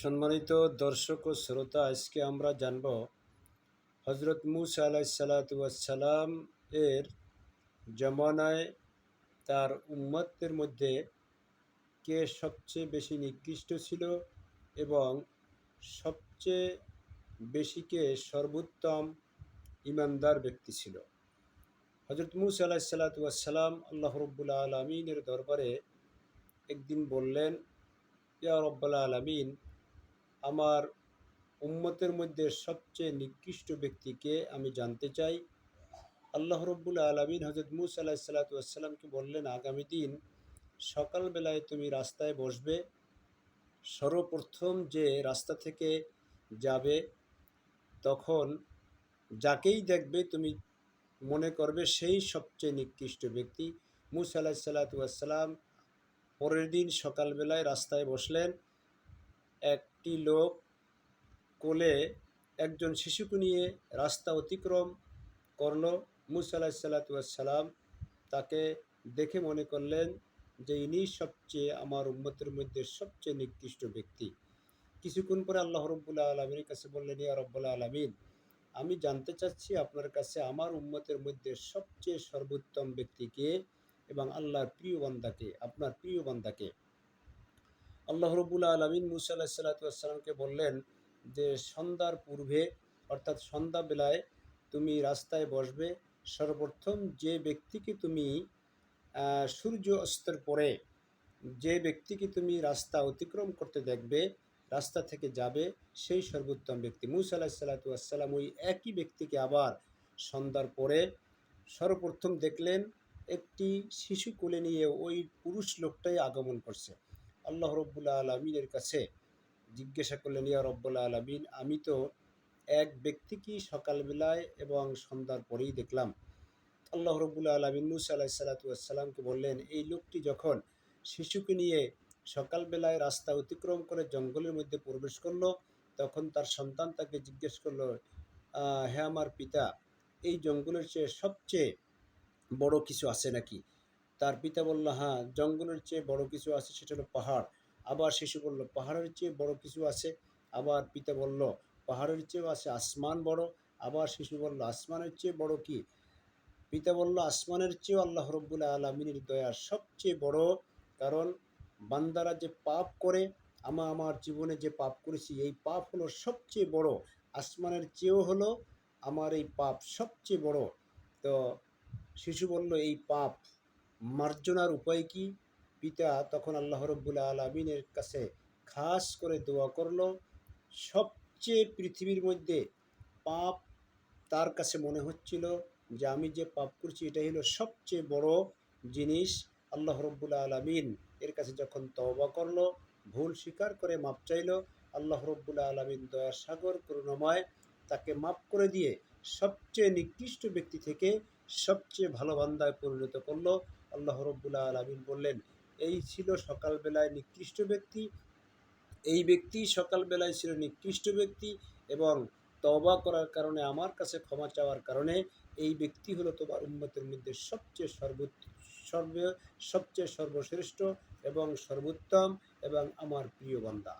সম্মানিত দর্শক ও শ্রোতা, আজকে আমরা জানব হজরত মুসা আলাইসালাতাম এর জমানায় তার উম্মতের মধ্যে কে সবচেয়ে বেশি নিকৃষ্ট ছিল এবং সবচেয়ে বেশি কে সর্বোত্তম ইমানদার ব্যক্তি ছিল। হজরত মুসা আলাহিসাল্লাতাম আল্লাহ রব্বুল্লা আলমিনের দরবারে একদিন বললেন, ইয়া রব্বুল্লা আলমিন আমার উম্মতের মধ্যে সবচেয়ে নিকৃষ্ট ব্যক্তিকে আমি জানতে চাই। আল্লাহ রব্বুল আলমিন হজরত মুসা আল্লাহ সাল্লাতামকে বললেন, আগামী দিন সকালবেলায় তুমি রাস্তায় বসবে। সর্বপ্রথম যে রাস্তা থেকে যাবে, তখন যাকেই দেখবে তুমি মনে করবে সেই সবচেয়ে নিকৃষ্ট ব্যক্তি। মুসা আল্লাহ সাল্লাতাম পরের দিন সকালবেলায় রাস্তায় বসলেন। একটি লোক কোলে একজন শিশুকে নিয়ে রাস্তা অতিক্রম করল। মুসা আলাহ সাল্লাতাম তাকে দেখে মনে করলেন যে ইনি সবচেয়ে আমার উম্মতের মধ্যে সবচেয়ে নিকৃষ্ট ব্যক্তি। কিছুক্ষণ পরে আল্লাহ রব্বুল্লাহ আলমীর কাছে বললেন, ইয়া রব্বুল্লাহ আলমিন, আমি জানতে চাচ্ছি আপনার কাছে আমার উম্মতের মধ্যে সবচেয়ে সর্বোত্তম ব্যক্তিকে এবং আল্লাহর প্রিয় বান্দাকে আপনার প্রিয় বান্দাকে আল্লাহ রবুল্লা আলমিন মুসা আল্লাহ বললেন যে, সন্ধ্যার পূর্বে, অর্থাৎ সন্ধ্যাবেলায় তুমি রাস্তায় বসবে, সর্বপ্রথম যে ব্যক্তিকে তুমি সূর্য অস্তের পরে যে ব্যক্তিকে তুমি রাস্তা অতিক্রম করতে দেখবে, রাস্তা থেকে যাবে, সেই সর্বোত্তম ব্যক্তি। মুসা আল্লাহ সাল্লাতাম ওই একই ব্যক্তিকে আবার সন্ধ্যার পরে সর্বপ্রথম দেখলেন, একটি শিশু কোলে নিয়ে ওই পুরুষ লোকটাই আগমন করছে। আল্লাহ রব্বুল্লা আলমিনের কাছে জিজ্ঞাসা করলেন, ইয়া রব্বুল্লা আলমিন, আমি তো এক ব্যক্তিকেই সকালবেলায় এবং সন্ধ্যার পরেই দেখলাম। আল্লাহ রব্বুল্লা আলমিন মুসা আলাহ সাল্লাতামকে বললেন, এই লোকটি যখন শিশুকে নিয়ে সকালবেলায় রাস্তা অতিক্রম করে জঙ্গলের মধ্যে প্রবেশ করল, তখন তার সন্তান তাকে জিজ্ঞেস করল হে আমার পিতা, এই জঙ্গলের চেয়ে সবচেয়ে বড় কিছু আছে নাকি? তার পিতা বলল হ্যাঁ জঙ্গলের চেয়ে বড় কিছু আছে, সেটা হলো পাহাড়। আবার শিশু বলল, পাহাড়ের চেয়ে বড় কিছু আছে? আবার পিতা বলল, পাহাড়ের চেয়েও আছে, আসমান বড়। আবার শিশু বলল, আসমানের চেয়ে বড় কি? পিতা বলল, আসমানের চেয়েও আল্লাহ রব্বুল্লা আলমিনের দয়ার সবচেয়ে বড়, কারণ বান্দারা যে পাপ করে, আমা আমার জীবনে যে পাপ করেছি, এই পাপ হলো সবচেয়ে বড়। আসমানের চেয়েও হলো আমার এই পাপ সবচেয়ে বড়। তো শিশু বলল, এই পাপ মার্জনার উপায় কি? পিতা তখন আল্লাহ রব্বুল্লা আলমিনের কাছে খাস করে দোয়া করল, সবচেয়ে পৃথিবীর মধ্যে পাপ তার কাছে মনে হচ্ছিল যে আমি যে পাপ করছি এটাই হলো সবচেয়ে বড় জিনিস। আল্লাহ রব্বুল্লা আলমিন এর কাছে যখন তওবা করল, ভুল স্বীকার করে মাপ চাইল, আল্লাহ রব্বুল্লা আলমিন দয়ার সাগর করুণাময় তাকে মাপ করে দিয়ে সবচেয়ে নিকৃষ্ট ব্যক্তি থেকে সবচেয়ে ভালো বান্দায় পরিণত করল আল্লাহ রব্বুল্লাহ আলমিন বললেন, এই ছিল সকালবেলায় নিকৃষ্ট ব্যক্তি, এই ব্যক্তি সকালবেলায় ছিল নিকৃষ্ট ব্যক্তি এবং তবা করার কারণে, আমার কাছে ক্ষমা চাওয়ার কারণে এই ব্যক্তি হলো তোমার উন্মতের মধ্যে সবচেয়ে সর্ব সর্ব, সবচেয়ে সর্বশ্রেষ্ঠ এবং সর্বোত্তম এবং আমার প্রিয় বান্দা।